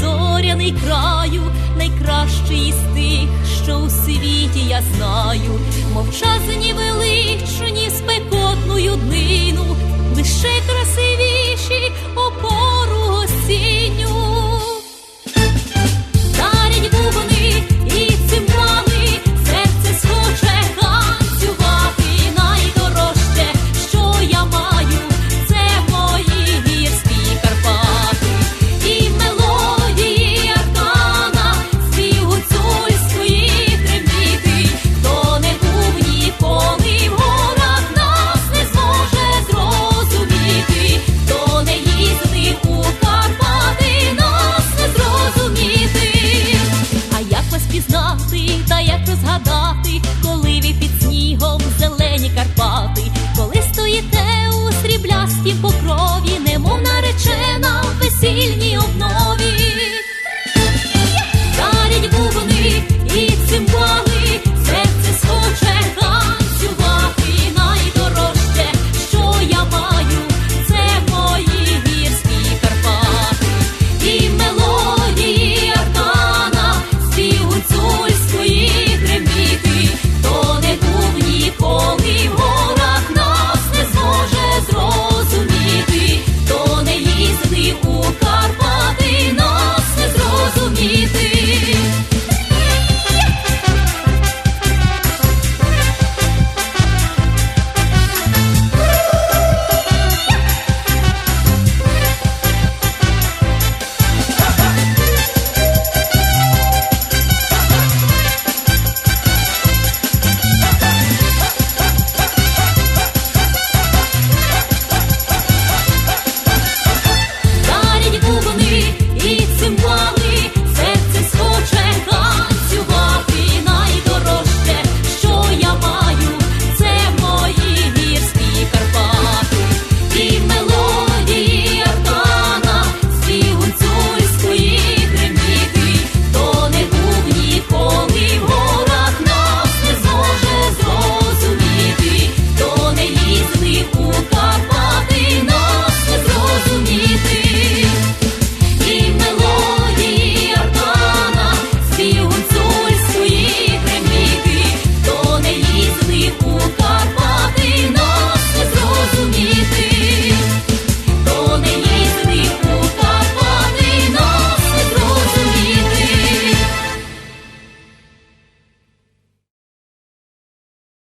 зоряний краю, найкращий із тих, що у світі я знаю, мовчазні величні спекотною коли ви під снігом зелені Карпати, коли стоїте у сріблястім покрові, немов наречена весільні обнови.